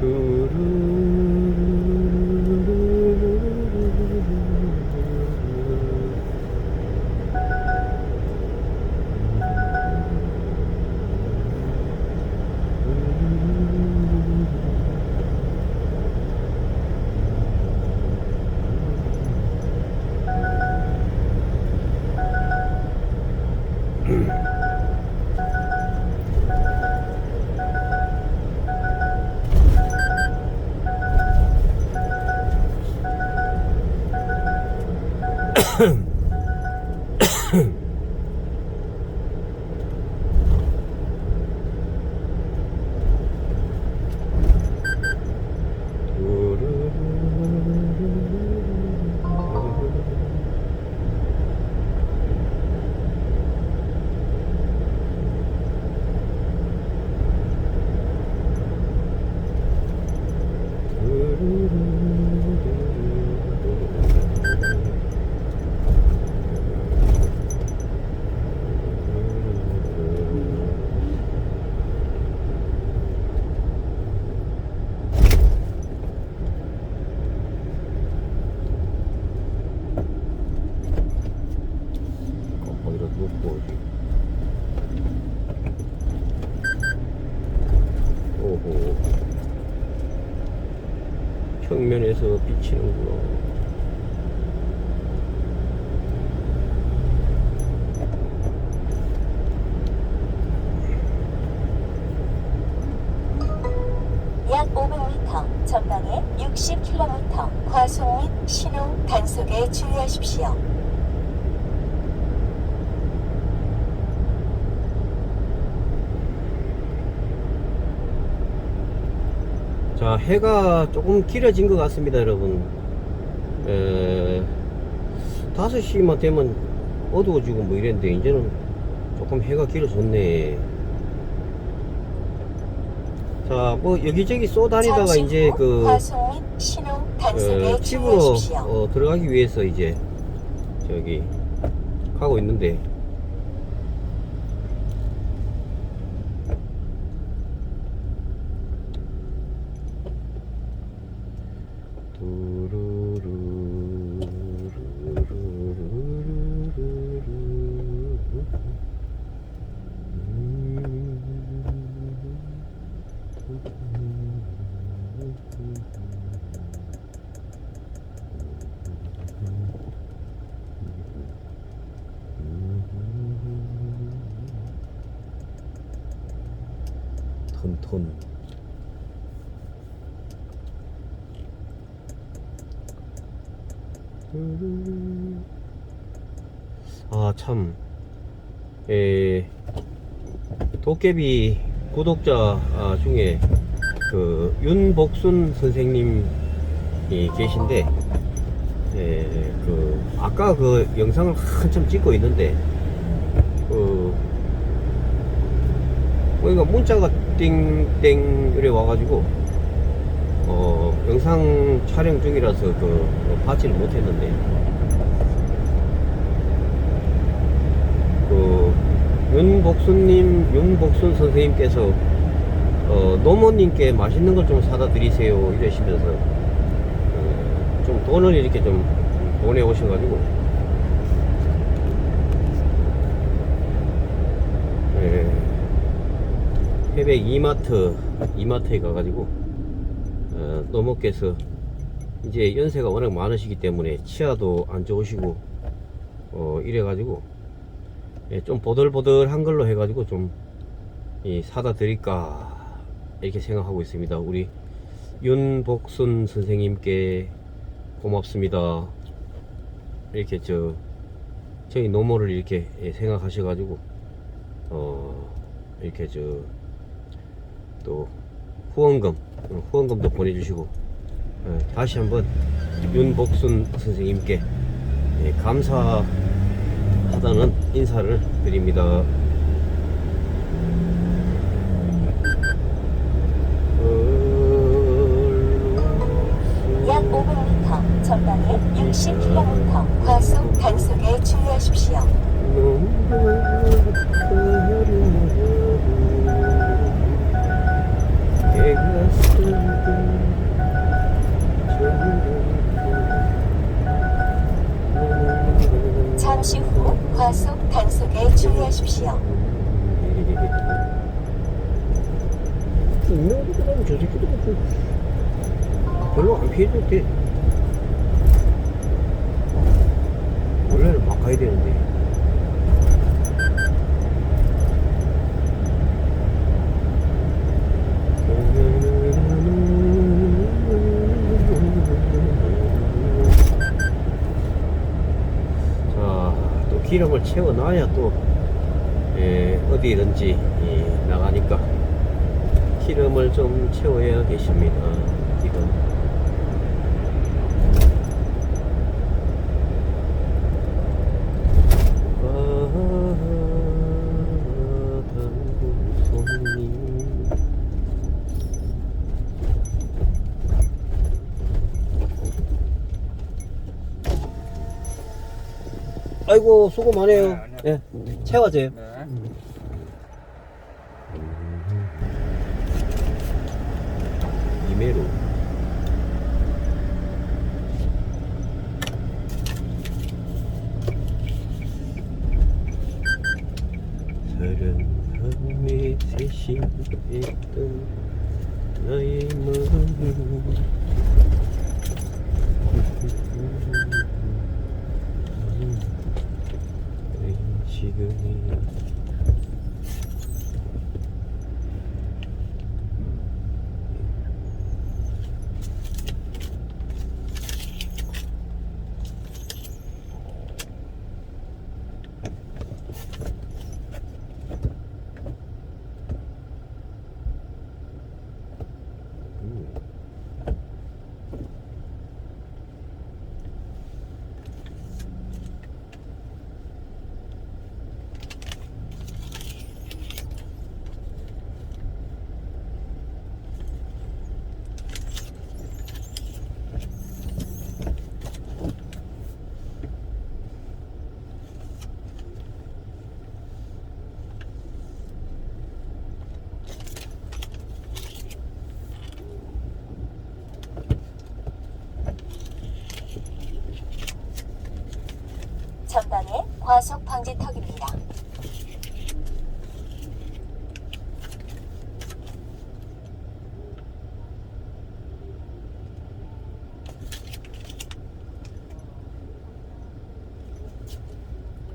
to 오호 평면에서 비치는구나 약 500m, 전방에 60km, 과속 및 신호 단속에 주의하십시오. 자 해가 조금 길어진 것 같습니다 여러분 에, 5시만 되면 어두워지고 뭐 이랬는데 이제는 조금 해가 길어졌네 자뭐 여기저기 쏘다니다가 이제 후그 어, 집으로. 어, 들어가기 위해서 이제 저기 가고 있는데 톤톤 아참. 에, 도깨비 구독자 아, 중에 그 윤복순 선생님이 계신데 에, 그 아까 그 영상을 한참 찍고 있는데 그 보니까 문자가 띵띵 이래 와가지고 어 영상 촬영 중이라서 그 어, 받지를 못했는데 그 윤복순님 윤복순 선생님께서 어 노모님께 맛있는 걸 좀 사다 드리세요 이러시면서 어, 좀 돈을 이렇게 좀 보내 오셔가지고 예. 해백 이마트 이마트에 가가지고 어, 노모께서 이제 연세가 워낙 많으시기 때문에 치아도 안 좋으시고 어, 이래가지고 예, 좀 보들보들한 걸로 해가지고 좀 이, 사다 드릴까 이렇게 생각하고 있습니다. 우리 윤복순 선생님께 고맙습니다. 이렇게 저 저희 노모를 이렇게 예, 생각하셔가지고 어 이렇게 저 또 후원금 어, 후원금도 보내주시고 예, 다시 한번 윤복순 선생님께 예, 감사하다는 인사를 드립니다. 약 500m, 전방에 60km, 과속 단속에 주의하십시오. 시오. 분명히 그러면 저 새끼도 그 별로 안 피해줘도 돼. 원래는 막 가야 되는데. 기름을 채워놔야 또, 예, 어디든지 예, 나가니까 기름을 좀 채워야 되십니다. 기름. 아이고 수고 많아요. 예, 채워져요. 네. 이메로. 사랑함에 세심했던 나의 마음 지금이야 음. 전방에 과속 방지턱입니다.